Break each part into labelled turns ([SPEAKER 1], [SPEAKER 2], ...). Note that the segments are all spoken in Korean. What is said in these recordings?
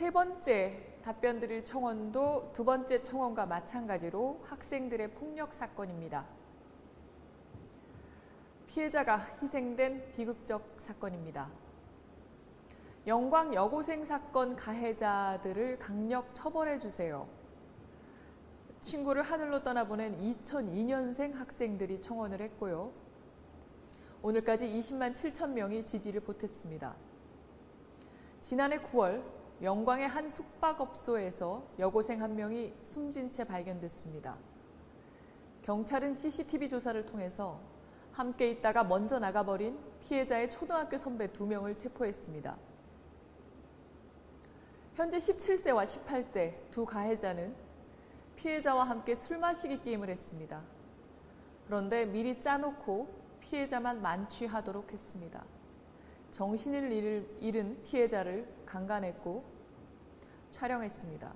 [SPEAKER 1] 세 번째 답변 드릴 청원도 두 번째 청원과 마찬가지로 학생들의 폭력 사건입니다. 피해자가 희생된 비극적 사건입니다. 영광 여고생 사건 가해자들을 강력 처벌해 주세요. 친구를 하늘로 떠나보낸 2002년생 학생들이 청원을 했고요. 오늘까지 20만 7천 명이 지지를 보탰습니다. 지난해 9월 영광의 한 숙박업소에서 여고생 한 명이 숨진 채 발견됐습니다. 경찰은 CCTV 조사를 통해서 함께 있다가 먼저 나가버린 피해자의 초등학교 선배 두 명을 체포했습니다. 현재 17세와 18세 두 가해자는 피해자와 함께 술 마시기 게임을 했습니다. 그런데 미리 짜놓고 피해자만 만취하도록 했습니다. 정신을 잃은 피해자를 강간했고 촬영했습니다.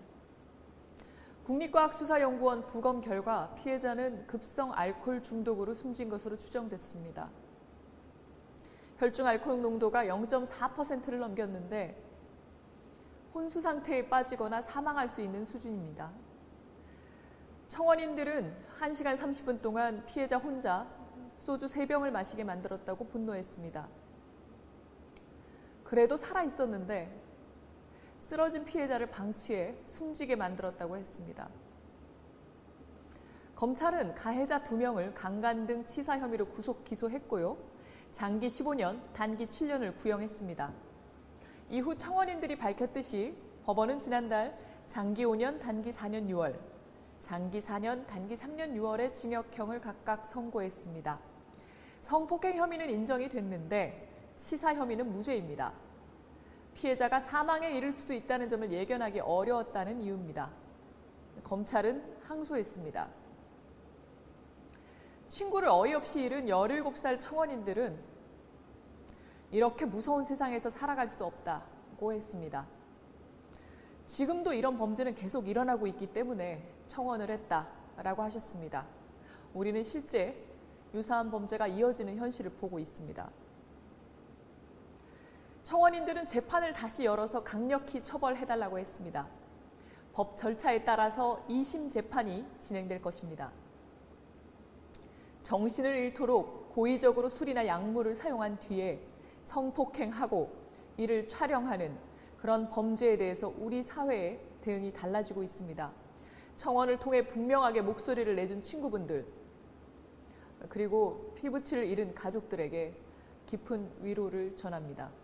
[SPEAKER 1] 국립과학수사연구원 부검 결과 피해자는 급성 알코올 중독으로 숨진 것으로 추정됐습니다. 혈중 알코올 농도가 0.4%를 넘겼는데 혼수 상태에 빠지거나 사망할 수 있는 수준입니다. 청원인들은 1시간 30분 동안 피해자 혼자 소주 3병을 마시게 만들었다고 분노했습니다. 그래도 살아 있었는데 쓰러진 피해자를 방치해 숨지게 만들었다고 했습니다. 검찰은 가해자 2명을 강간 등 치사 혐의로 구속 기소했고요. 장기 15년, 단기 7년을 구형했습니다. 이후 청원인들이 밝혔듯이 법원은 지난달 장기 5년, 단기 4년 6월, 장기 4년, 단기 3년 6월의 징역형을 각각 선고했습니다. 성폭행 혐의는 인정이 됐는데 치사 혐의는 무죄입니다. 피해자가 사망에 이를 수도 있다는 점을 예견하기 어려웠다는 이유입니다. 검찰은 항소했습니다. 친구를 어이없이 잃은 17살 청원인들은 이렇게 무서운 세상에서 살아갈 수 없다고 했습니다. 지금도 이런 범죄는 계속 일어나고 있기 때문에 청원을 했다라고 하셨습니다. 우리는 실제 유사한 범죄가 이어지는 현실을 보고 있습니다. 청원인들은 재판을 다시 열어서 강력히 처벌해달라고 했습니다. 법 절차에 따라서 2심 재판이 진행될 것입니다. 정신을 잃도록 고의적으로 술이나 약물을 사용한 뒤에 성폭행하고 이를 촬영하는 그런 범죄에 대해서 우리 사회의 대응이 달라지고 있습니다. 청원을 통해 분명하게 목소리를 내준 친구분들, 그리고 피부치를 잃은 가족들에게 깊은 위로를 전합니다.